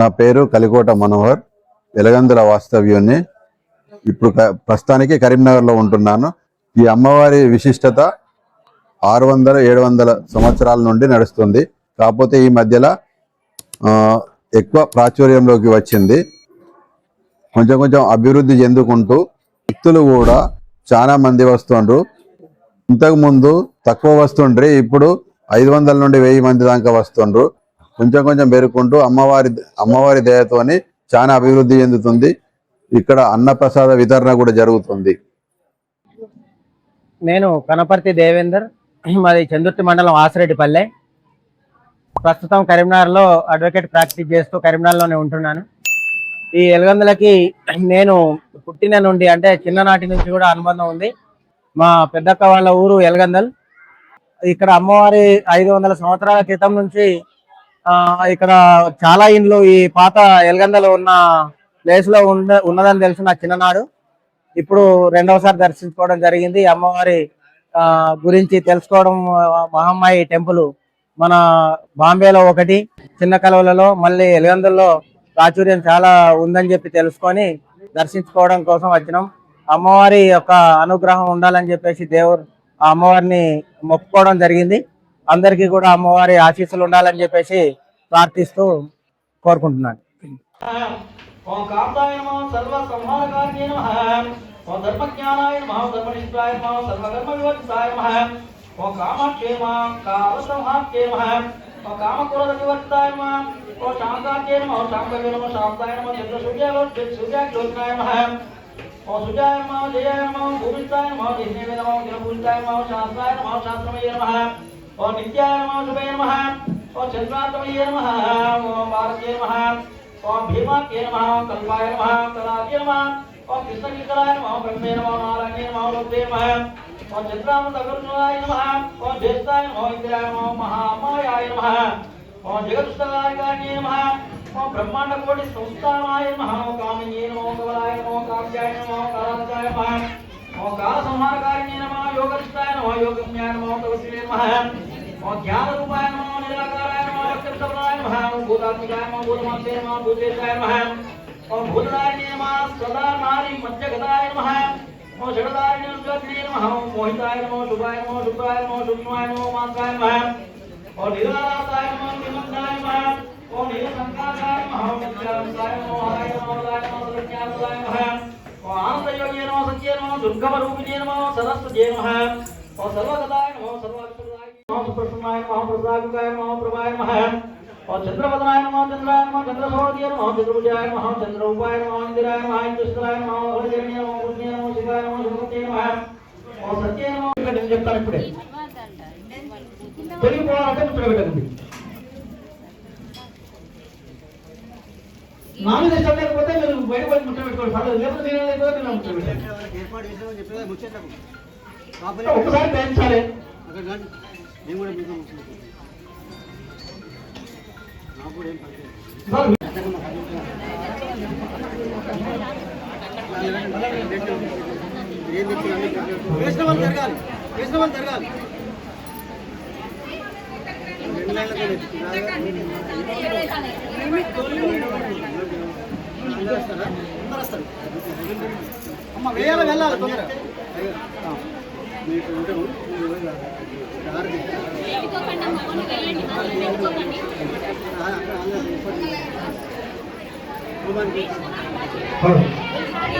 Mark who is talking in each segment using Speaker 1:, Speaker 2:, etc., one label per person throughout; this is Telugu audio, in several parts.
Speaker 1: నా పేరు కలికోట మనోహర్ వెలగందుల వాస్తవ్యుని ఇప్పుడు క- ప్రస్తుతానికి కరీంనగర్లో ఉంటున్నాను. ఈ అమ్మవారి విశిష్టత ఆరు వందల ఏడు వందల సంవత్సరాల నుండి నడుస్తుంది. కాకపోతే ఈ మధ్యలో ఎక్కువ ప్రాచుర్యంలోకి వచ్చింది. కొంచెం కొంచెం అభివృద్ధి చెందుకుంటూ వ్యక్తులు కూడా చాలా మంది వస్తుండ్రు. ఇంతకుముందు తక్కువ వస్తుండ్రి ఇప్పుడు ఐదు వందల నుండి వెయ్యి మంది దాకా వస్తుండ్రు. కొంచెం కొంచెం పేరుకుంటూ అమ్మవారి అమ్మవారి దయతోని చాలా అభివృద్ధి చెందుతుంది. ఇక్కడ అన్నప్రసాద వితరణ కూడా జరుగుతుంది.
Speaker 2: నేను కనపర్తి దేవేందర్ మాది చందుర్తి మండలం ఆసిరెడ్డిపల్లె. ప్రస్తుతం కరీంనగర్లో అడ్వకేట్ ప్రాక్టీస్ చేస్తూ కరీంనగర్లోనే ఉంటున్నాను. ఈ ఎలుగందులకి నేను పుట్టిన నుండి అంటే చిన్ననాటి నుంచి కూడా అనుబంధం ఉంది. మా పెద్దక్క వాళ్ళ ఊరు ఎలగందల్. ఇక్కడ అమ్మవారి ఐదు వందల సంవత్సరాల క్రితం నుంచి ఇక్కడ చాలా ఇండ్లు ఈ పాత ఎలగందలో ఉన్న ప్లేస్లో ఉన్న ఉన్నదని తెలుసు నా చిన్ననాడు. ఇప్పుడు రెండవసారి దర్శించుకోవడం జరిగింది. అమ్మవారి గురించి తెలుసుకోవడం మహమ్మాయి టెంపుల్ మన బాంబేలో ఒకటి చిన్న కలవలలో మళ్ళీ ఎలిగందుల్లో ప్రాచుర్యం చాలా ఉందని చెప్పి తెలుసుకొని దర్శించుకోవడం కోసం వచ్చినాం. అమ్మవారి యొక్క అనుగ్రహం ఉండాలని చెప్పేసి దేవుడు ఆ అమ్మవారిని మొక్కుకోవడం జరిగింది. అందరికీ కూడా అమ్మవారి ఆశీస్సులు ఉండాలని చెప్పేసి ప్రార్థిస్తూ కోరుకుంటున్నాను.
Speaker 3: ఓం కాంతాయ నమః సర్వ సంహారకార్యే నమః. ఓం ధర్మజ్ఞానాయ నమః ధర్మనిష్ఠాయ నమః సర్వకర్మ వివర్తాయ నమః. ఓం కామాఖ్యే నమః కామసంహాఖ్యే నమః. ఓం కామక్రోధ వివర్తాయ నమః. ఓం శాంతాఖ్యే నమః శాంతవే నమః శాంతాయ నమః చంద్ర సూర్యాలో సూర్యాగ్లోచనాయ నమః. ఓం సుజాయ నమః జయాయ నమః భూమిష్ఠాయ నమః దివ్యమే నమః దినపూజితాయ నమః శాస్త్రాయ నమః శాస్త్రమయ నమః. ఓం నిత్యాయ నమ. శుభయ నమ ఓం చంద్రాత్మయ నమ. ఓం భారతీయ నమ. ఓం భీమాకే నమ. ఓం కల్పాయ నమ. కళాఖ్యే నమ. ఓం కృష్ణకింకరాయ నమః. బ్రహ్మే నమః. నారాయణే నమః. రుద్రే నమ. ఓం చంద్రామ నమ. నమః ఓం జ్యేష్ఠాయ నమః. ఇంద్రాయ నమః. మహామాయాయ నమః. ఓం జగత్స్థాయకార్యే నమ. ఓం బ్రహ్మాండ కోటి సంస్థానాయ నమః. ఓం కామిన్యే నమః కవలాయ నమః కావ్యాయ నమః కాలాంతాయ నమః. ఓం కాల సంహారకారిణ్యే యోగనిష్టాయ నమః యోగజ్ఞాయ నమః తపస్వినే నమః ఓం జ్ఞాన రూపాయ నమః నిరాకారాయ నమః వక్రతమనాయ నమః ఓం భూతాత్మికాయ నమః భూతమాత్రే నమః భూతేశాయ నమః ఓం భూతదారిణే నమః సదా నారి మధ్యగతాయ నమః ఓం షడదారిణే ఉద్గత్రే నమః ఓం మోహితాయ నమః శుభాయ నమః శుభ్రాయ నమః శుభ్రాయ నమః మాంకాయ నమః ఓం నిరాలాసాయ నమః నిమంతాయ నమః ఓం నీలసంకాసాయ నమః ఓం నిత్యానందాయ నమః హరాయ నమః హరాయ నమః సత్యానందాయ నమః ఓం ఆనందయోగే నమః సత్యే నమః దుర్గమరూపిణే నమః సరస్వతే నమః ఓం సర్వగతాయ నమః సర్వాక్షరాయ నమః సుప్రసన్నాయ నమః ప్రసాదుకాయ నమః ప్రభాయ నమః ఓం చంద్రవదనాయ నమః చంద్రాయ నమః చంద్రసోదయ నమః చంద్రభుజాయ నమః చంద్రరూపాయ నమః ఇందిరాయ నమః ఇంద్రస్థలాయ నమః హరజన్య నమః కృష్ణే నమః శివాయ నమః శుభతే నమః ఓం సత్యే నమః ఇక్కడ నేను చెప్తాను ఇప్పుడే తొలగిపోవాలంటే ముచ్చట పెట్టకండి నా మీద ఇష్టం లేకపోతే మీరు బయట పోయి ముచ్చట పెట్టుకోండి పర్లేదు లేకపోతే నేను లేకపోతే నేను ముచ్చట పెట్టండి ఒకసారి పెంచాలి అమ్మ వేయాలి వెళ్ళాలి తొందర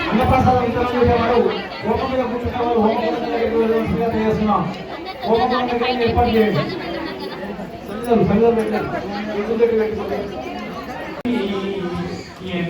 Speaker 3: అన్నప్రసాదం వితరణ హోమం మీద హోమం చేస్తున్నాం హోమం ఏర్పాటు చేయండి సంగీతం సంగీతం పెట్టండి దగ్గర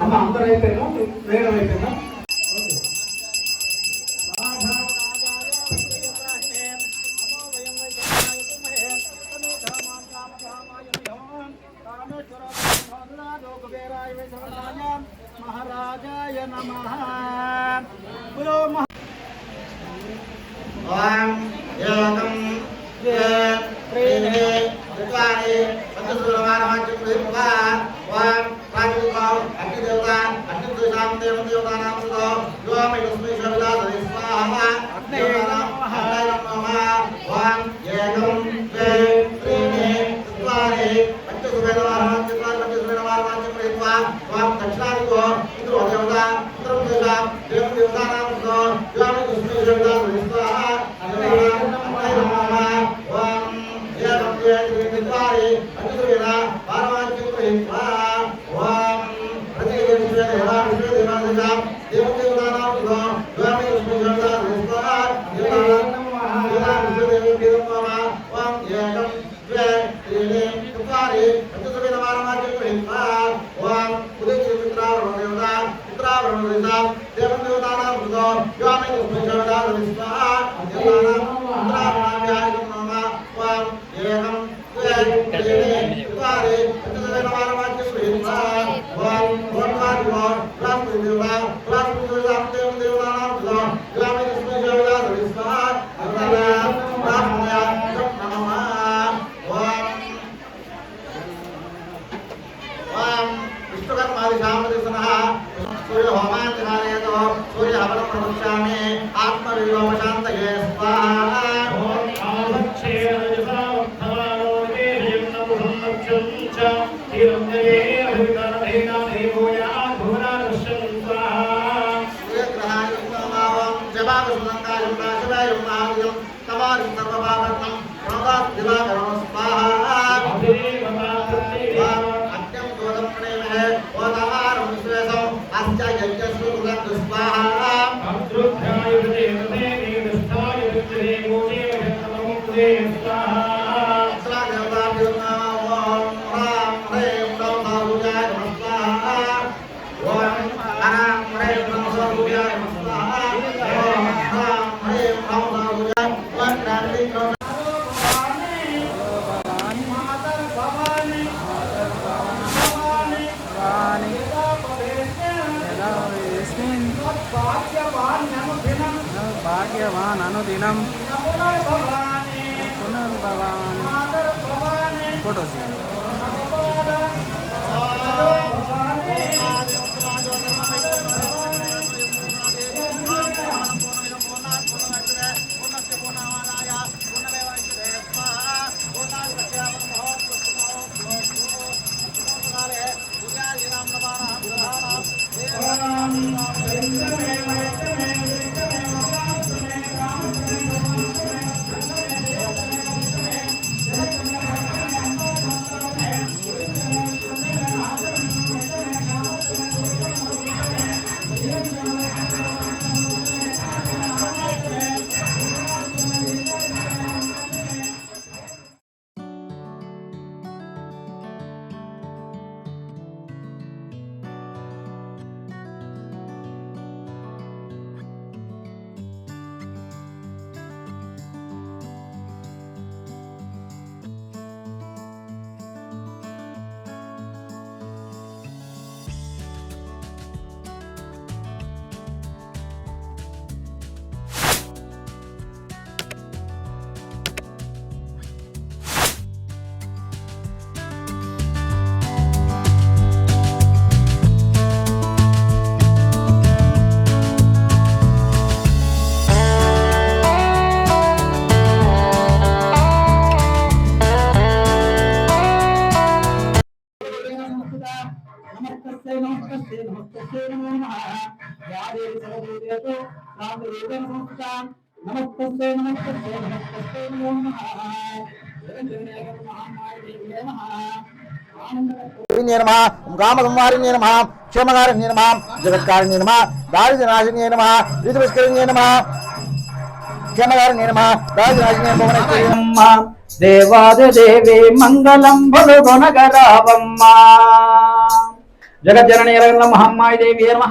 Speaker 3: అమ్మ అందరూ అయిపోయినా వేరే అయిపోయినా
Speaker 4: Grazie. potete प्लैटिनम फ़ोटो से యాదేవి సర్వదేవేతో రామదేవేన సంస్థాం నమస్తే నమస్తే నమస్తే నమో నమః మహామాయ నమః
Speaker 5: క్షేమకారిణ్యే నమ జగత్కారిణ్యే నమ దారిద్ర్యనాశిన్యే నమ ఋతుపుష్కరిణ్యే నమ క్షేమకారిణ్యే నమ దారిద్ర్యనాశిన్యే భువనేశ్వరి
Speaker 4: అమ్మ దేవాదేవి మంగళం గొనగరావమ్మ జగజ్జనని రగల మహమ్మాయి దేవి నమ.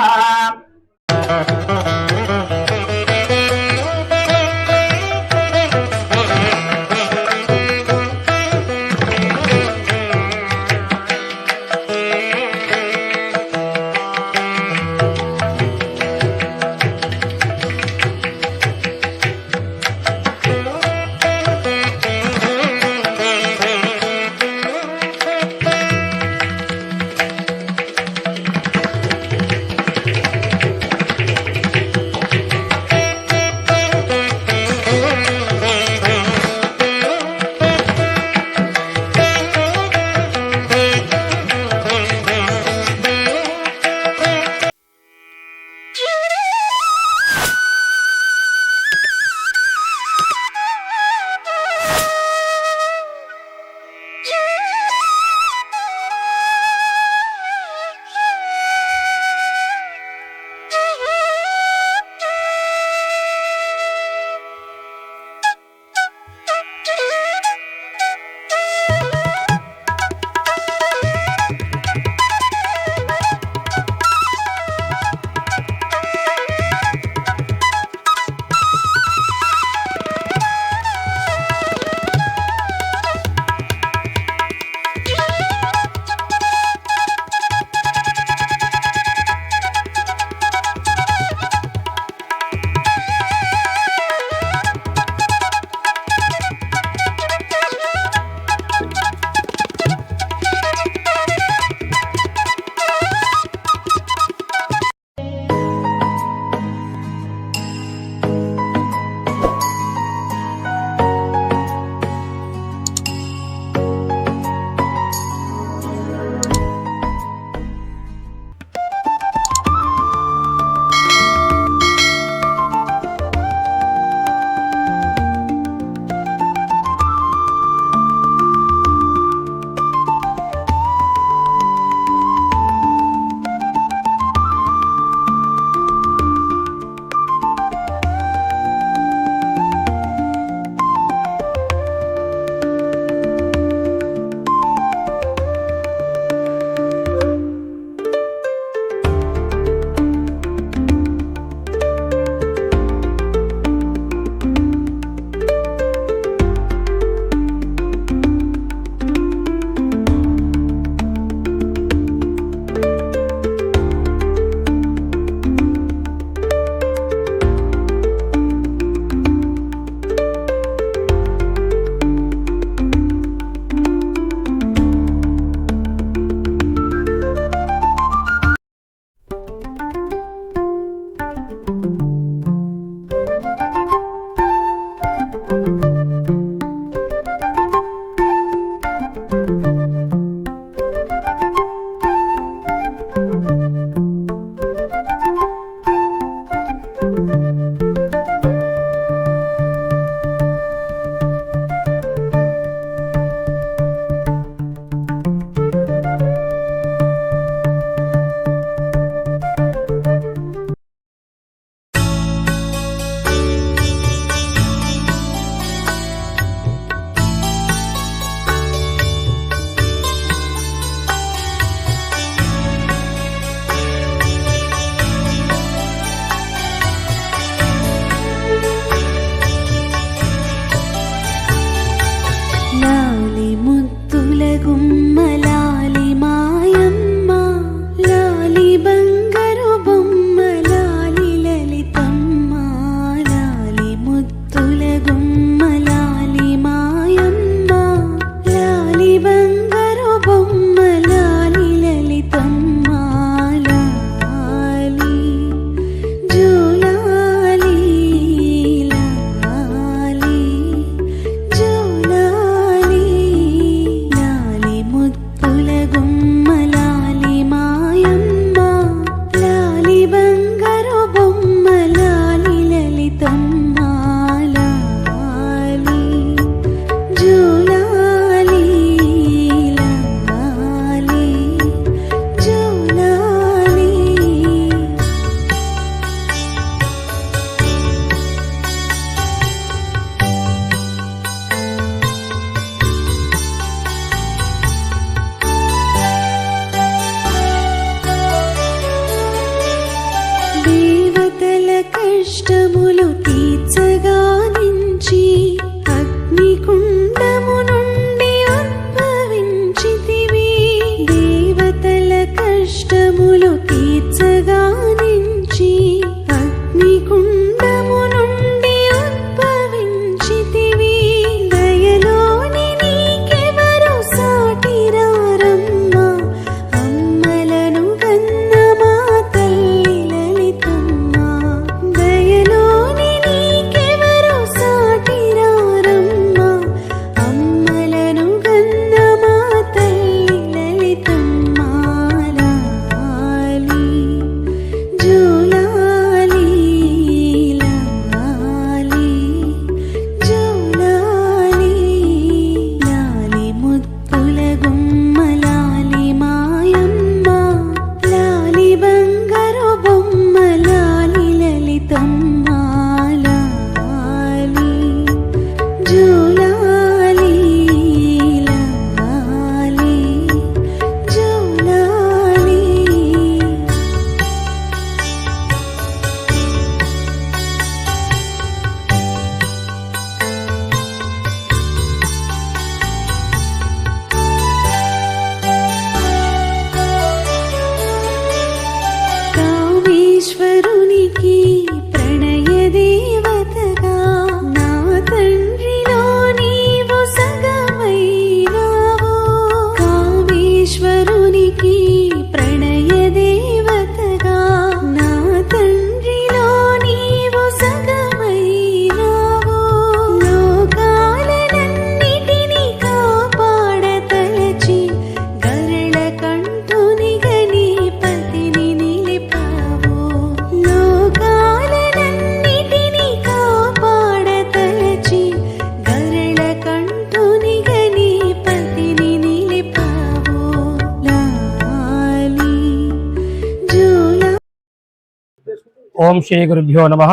Speaker 6: ఓం శ్రీ గురుభ్యో నమ.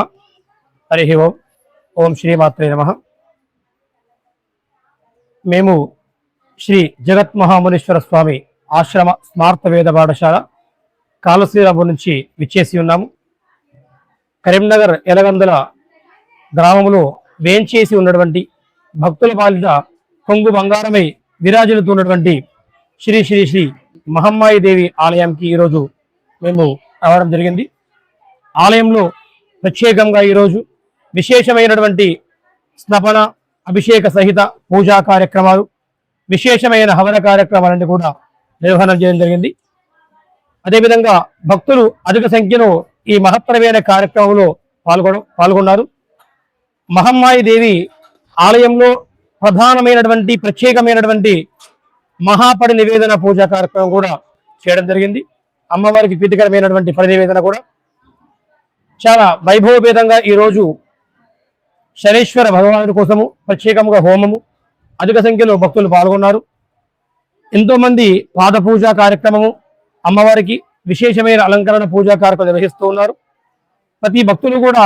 Speaker 6: హరి ఓం. ఓం శ్రీ మాత్రే నమ. మేము శ్రీ జగత్ మహామునీశ్వర స్వామి ఆశ్రమ స్మార్త వేద పాఠశాల కాలశ్రీరాబు నుంచి విచ్చేసి ఉన్నాము. కరీంనగర్ ఎలగందుల గ్రామంలో వేంచేసి ఉన్నటువంటి భక్తుల పాలిట కొంగు బంగారమై ఉన్నటువంటి శ్రీ శ్రీ శ్రీ మహమ్మాయి దేవి ఆలయానికి ఈరోజు మేము రావడం జరిగింది. ఆలయంలో ప్రత్యేకంగా ఈరోజు విశేషమైనటువంటి స్నపన అభిషేక సహిత పూజా కార్యక్రమాలు విశేషమైన హవన కార్యక్రమాలన్నీ కూడా నిర్వహణ చేయడం జరిగింది. అదేవిధంగా భక్తులు అధిక సంఖ్యలో ఈ మహత్తరమైన కార్యక్రమంలో పాల్గొన పాల్గొన్నారు. మహమ్మాయి దేవి ఆలయంలో ప్రధానమైనటువంటి ప్రత్యేకమైనటువంటి మహాపడి నివేదన పూజా కార్యక్రమం కూడా చేయడం జరిగింది. అమ్మవారికి ప్రీతికరమైనటువంటి పడి నివేదన కూడా చాలా వైభవపేతంగా ఈరోజు శనేశ్వర భగవానుడి కోసము ప్రత్యేకంగా హోమము అధిక సంఖ్యలో భక్తులు పాల్గొన్నారు. ఎంతోమంది పాద పూజా కార్యక్రమము అమ్మవారికి విశేషమైన అలంకరణ పూజా కార్యక్రమం నిర్వహిస్తూ ఉన్నారు. ప్రతి భక్తులు కూడా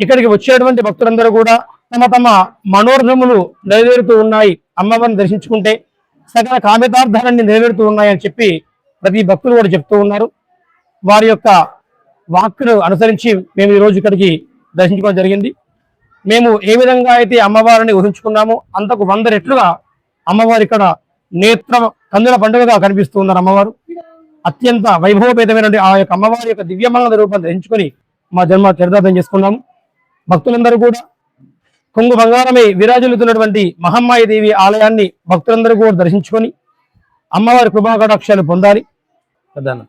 Speaker 6: ఇక్కడికి వచ్చేటువంటి భక్తులందరూ కూడా తమ తమ మనోరథములు నెరవేరుతూ ఉన్నాయి. అమ్మవారిని దర్శించుకుంటే సకల కామితార్థాలన్నీ నెరవేరుతూ ఉన్నాయని చెప్పి ప్రతి భక్తులు కూడా చెప్తూ ఉన్నారు. వారి యొక్క వాక్కును అనుసరించి మేము ఈ రోజు ఇక్కడికి దర్శించుకోవడం జరిగింది. మేము ఏ విధంగా అయితే అమ్మవారిని ఊహించుకున్నామో అంతకు వంద రెట్లుగా అమ్మవారు ఇక్కడ నేత్ర కందుల పండుగగా కనిపిస్తూ ఉన్నారు అమ్మవారు. అత్యంత వైభవపేతమైనటువంటి ఆ యొక్క అమ్మవారి యొక్క దివ్యమంగళ రూపం ధరించుకొని మా జన్మ చరితార్థం చేసుకున్నాము. భక్తులందరూ కూడా కొంగు బంగారమై విరాజిల్లుతున్నటువంటి మహమ్మాయి దేవి ఆలయాన్ని భక్తులందరూ కూడా దర్శించుకొని అమ్మవారి కృపాకటాక్షాలు పొందాలి. ప్రధాన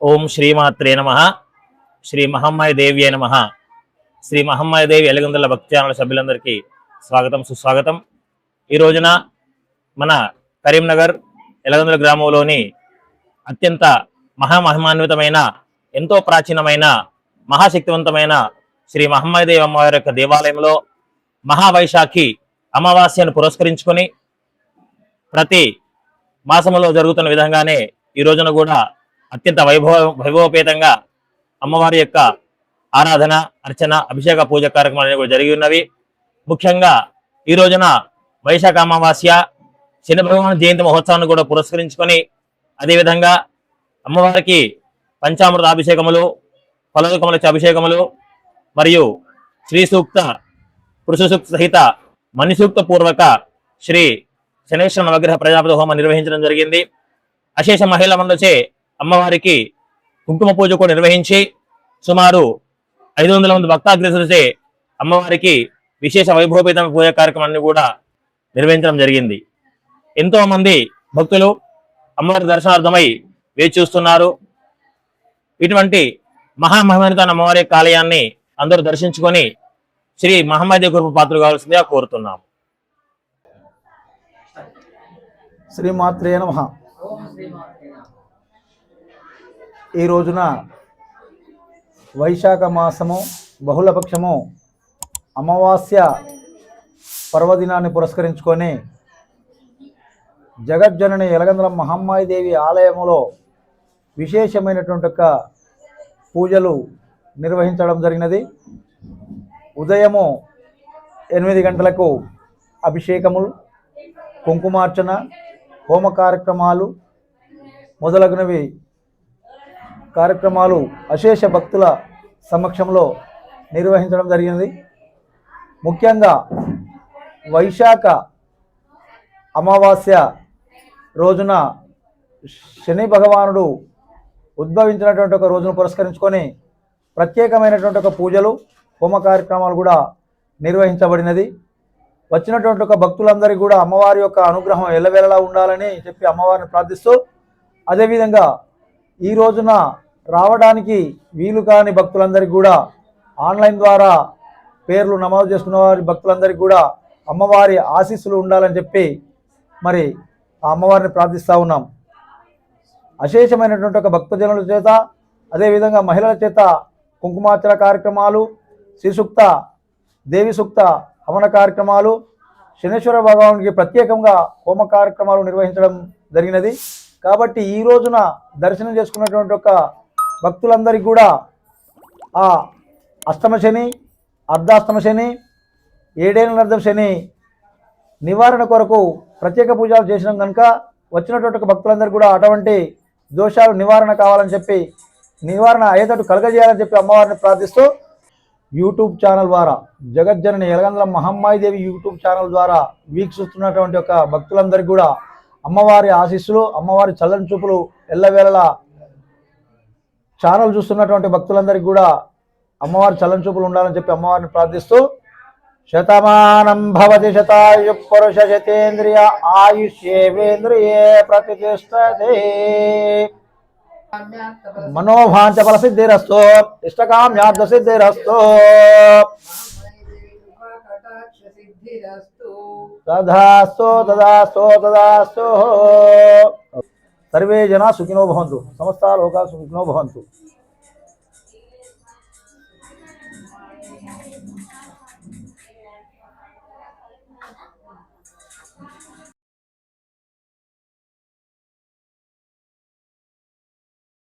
Speaker 7: ఓం శ్రీమాత్రే నమ. శ్రీ మహమ్మాయి దేవి నమ శ్రీ మహమ్మాయి దేవి ఎలగందుల భక్తి ఛానల్ సభ్యులందరికీ స్వాగతం సుస్వాగతం. ఈ రోజున మన కరీంనగర్ ఎలగందుల గ్రామంలోని అత్యంత మహామహిమాన్వితమైన ఎంతో ప్రాచీనమైన మహాశక్తివంతమైన శ్రీ మహమ్మాయి దేవి అమ్మవారి యొక్క దేవాలయంలో మహావైశాఖి అమావాస్యను పురస్కరించుకొని ప్రతి మాసములో జరుగుతున్న విధంగానే ఈ రోజున కూడా అత్యంత వైభవ వైభవపేతంగా అమ్మవారి యొక్క ఆరాధన అర్చన అభిషేక పూజ కార్యక్రమాలు అనేవి కూడా జరిగి ఉన్నవి. ముఖ్యంగా ఈ రోజున వైశాఖ అమావాస్య శని భగవాన్ జయంతి మహోత్సవాన్ని కూడా పురస్కరించుకొని అదేవిధంగా అమ్మవారికి పంచామృత అభిషేకములు ఫలదుకముల అభిషేకములు మరియు శ్రీ సూక్త పురుష సూక్త సహిత మణిసూక్త పూర్వక శ్రీ శనేశ్వర నవగ్రహ ప్రజాపతి హోమం నిర్వహించడం జరిగింది. అశేష మహిళ మందుచే అమ్మవారికి కుంకుమ పూజ కూడా నిర్వహించి సుమారు ఐదు వందల మంది భక్తాగ్రసులచే అమ్మవారికి విశేష వైభవపేతమైన పూజ కార్యక్రమాన్ని కూడా నిర్వహించడం జరిగింది. ఎంతో మంది భక్తులు అమ్మవారి దర్శనార్థమై వేచి చూస్తున్నారు. ఇటువంటి మహామహిమనిత అమ్మవారి ఆలయాన్ని అందరూ దర్శించుకొని శ్రీ మహమ్మద్ కృప పాత్ర కావాల్సిందిగా కోరుతున్నాం
Speaker 8: శ్రీమాత్రే నమ. ఈ రోజున వైశాఖ మాసము బహుళపక్షము అమావాస్య పర్వదినాన్ని పురస్కరించుకొని జగజ్జనని ఎలగందల మహమ్మాయిదేవి ఆలయములో విశేషమైనటువంటి ఒక పూజలు నిర్వహించడం జరిగినది. ఉదయము ఎనిమిది గంటలకు అభిషేకములు కుంకుమార్చన హోమ కార్యక్రమాలు మొదలగునవి కార్యక్రమాలు అశేష భక్తుల సమక్షంలో నిర్వహించడం జరిగింది. ముఖ్యంగా వైశాఖ అమావాస్య రోజున శని భగవానుడు ఉద్భవించినటువంటి ఒక రోజును పురస్కరించుకొని ప్రత్యేకమైనటువంటి ఒక పూజలు హోమ కార్యక్రమాలు కూడా నిర్వహించబడినది. వచ్చినటువంటి ఒక భక్తులందరికీ కూడా అమ్మవారి యొక్క అనుగ్రహం ఎల్లవేళలా ఉండాలని చెప్పి అమ్మవారిని ప్రార్థిస్తూ అదేవిధంగా ఈ రోజున రావడానికి వీలు కాని భక్తులందరికీ కూడా ఆన్లైన్ ద్వారా పేర్లు నమోదు చేసుకున్న వారి భక్తులందరికీ కూడా అమ్మవారి ఆశీస్సులు ఉండాలని చెప్పి మరి ఆ అమ్మవారిని ప్రార్థిస్తూ ఉన్నాం. అశేషమైనటువంటి ఒక భక్తజనుల చేత అదేవిధంగా మహిళల చేత కుంకుమార్చన కార్యక్రమాలు శ్రీసూక్త దేవి సూక్త హవన కార్యక్రమాలు శనేశ్వర భగవానికి ప్రత్యేకంగా హోమ కార్యక్రమాలు నిర్వహించడం జరిగినది. కాబట్టి ఈ రోజున దర్శనం చేసుకున్నటువంటి ఒక భక్తులందరికీ కూడా ఆ అష్టమ శని అర్ధాష్టమ శని ఏడేళ్ళ అర్ధం శని నివారణ కొరకు ప్రత్యేక పూజలు చేసినాం కనుక వచ్చినటువంటి భక్తులందరూ భక్తులందరికీ కూడా అటువంటి దోషాలు నివారణ కావాలని చెప్పి నివారణ అయ్యేటట్టు కలగజేయాలని చెప్పి అమ్మవారిని ప్రార్థిస్తూ యూట్యూబ్ ఛానల్ ద్వారా జగజ్జనని ఎలగందుల మహమ్మాయిదేవి యూట్యూబ్ ఛానల్ ద్వారా వీక్షిస్తున్నటువంటి ఒక భక్తులందరికీ కూడా అమ్మవారి ఆశీస్సులు అమ్మవారి చల్లని చూపులు ఎల్లవేళలా ఛానల్ చూస్తున్నటువంటి భక్తులందరికీ కూడా అమ్మవారి చల్లని చూపులు ఉండాలని చెప్పి అమ్మవారిని ప్రార్థిస్తూ శతమానం భవతి శతాయు పురుష శతేంద్రియ ఆయుష్యేంద్రియే ప్రతిష్టతే. మనోభాంత ఫల సిద్ధిరస్తో ఇష్టకామ్యార్థ సిద్ధిరస్తో. తదాస్తో తదాస్తో తదాస్తో సర్వే జనా సుఖినో భవంతు. సమస్త లోకా సుఖినో భవంతు.